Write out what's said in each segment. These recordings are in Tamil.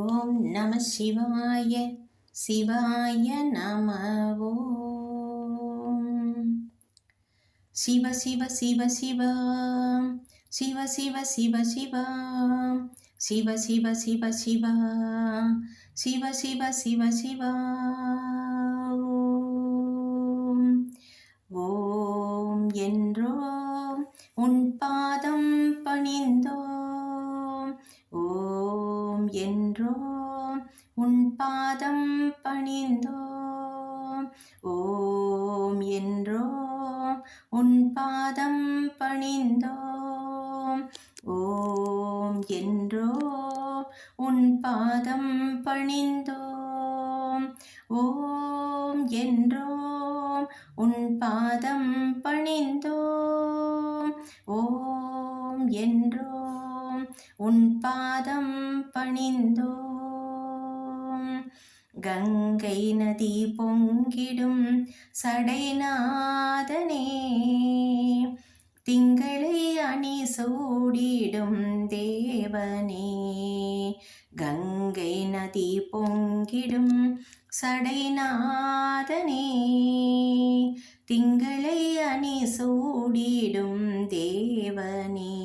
ஓம் நம சிவாய சிவாய நம ஓம். சிவ சிவ சிவ சிவ சிவ சிவ சிவ சிவ சிவ சிவ சிவ சிவ சிவ சிவ சிவ சிவ ஓம். ஓம் என்றோ உன் பாதம் என்றோ உன் பாதம் பணிந்தோம் ஓம் என்றோ உன் பாதம் பணிந்தோம் ஓம் என்றோ உன் பாதம் பணிந்தோம் ஓம் என்றோம். உன் பாதம் பணிந்தோம் ஓம் என்றோம். உன் பாதம் பணிந்தோம். கங்கை நதி பொங்கிடும் சடைநாதனே திங்களை அணி சூடிடும் தேவனே. கங்கை நதி பொங்கிடும் சடைநாதனே திங்களை அணி சூடிடும் தேவனே.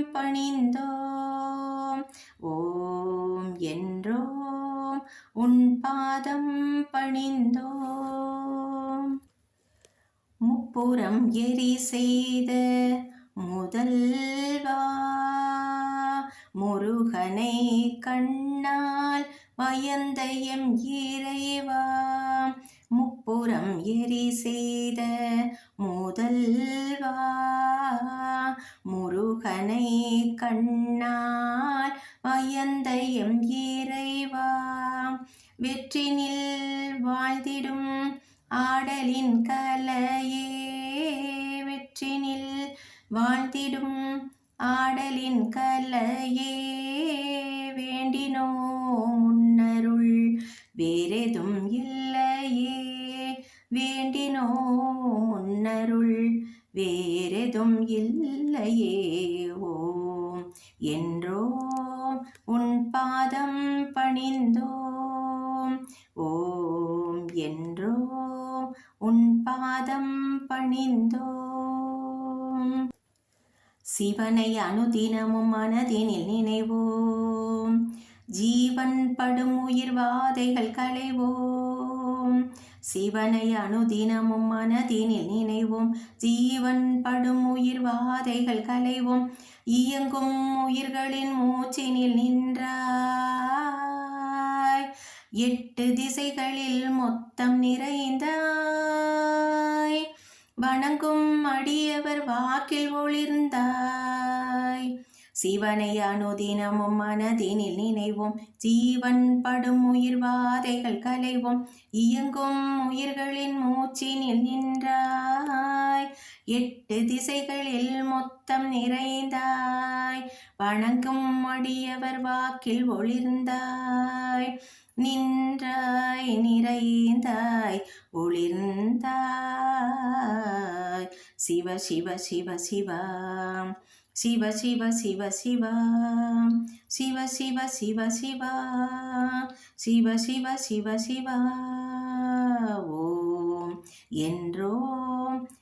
பணிந்தோம். ஓம் என்றோம். உன் பாதம் பணிந்தோம். முப்புறம் எரி செய்த முதல்வா. முருகனை கண்ணால் பயந்த எம் இறைவா. முப்புறம் எரி செய்த முதல்வா. முருகனை கண்ணால் பயந்த எம் இறைவா. வெற்றினில் வாழ்ந்திடும் ஆடலின் கலையே. வெற்றினில் வாழ்ந்திடும் ஆடலின் கலையே. வேண்டினோ முன்னருள் வேறெதும் இல்லையே. வேண்டினோ முன்னருள் வே வேறெதும் இல்லையே ஓம் என்றோ உன் பாதம் பணிந்தோம் ஓம் என்றோ உன் பாதம் பணிந்தோம். சிவனை அனுதினமும் மனதினில் நினைவோம் ஜீவன் படும் உயிர் வாதைகள் களைவோம். சிவனை அனுதினமும் மனதினில் நினைவோம். ஜீவன் படும் உயிர் வாதைகள் களைவோம். இயங்கும் உயிர்களின் மூச்சினில் நின்றாய். எட்டு திசைகளில் மொத்தம் நிறைந்தாய். வணங்கும் அடியவர் வாக்கில் ஒளிர்ந்தாய். சிவனை அனுதினமும் மனதினில் நினைவோம். ஜீவன் படும் உயிர் வாதைகள் கலைவோம் இயங்கும் உயிர்களின் மூச்சினில் நின்றாய். எட்டு திசைகளில் மொத்தம் நிறைந்தாய். வணங்கும் அடியவர் வாக்கில் ஒளிர்ந்தாய். நின்றாய் நிறைந்தாய் ஒளிர்ந்தாய். சிவ சிவ சிவ சிவா. சிவ சிவ சிவ சிவா. சிவ சிவ சிவ சிவா. சிவ சிவ சிவ சிவா. ஓம். என்றோ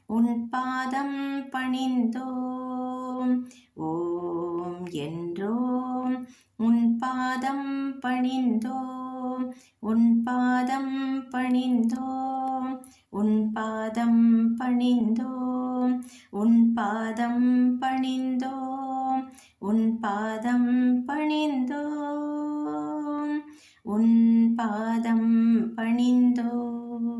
உன் பாதம் பணிந்தோம். ஓம். என்றோம். உன் பாதம் பணிந்தோம். உன் பாதம் பணிந்தோம். உன் பாதம் பணிந்தோம். உன் பாதம் பணிந்தோம் உன் பாதம் பணிந்தோம் உன் பாதம் பணிந்தோம்.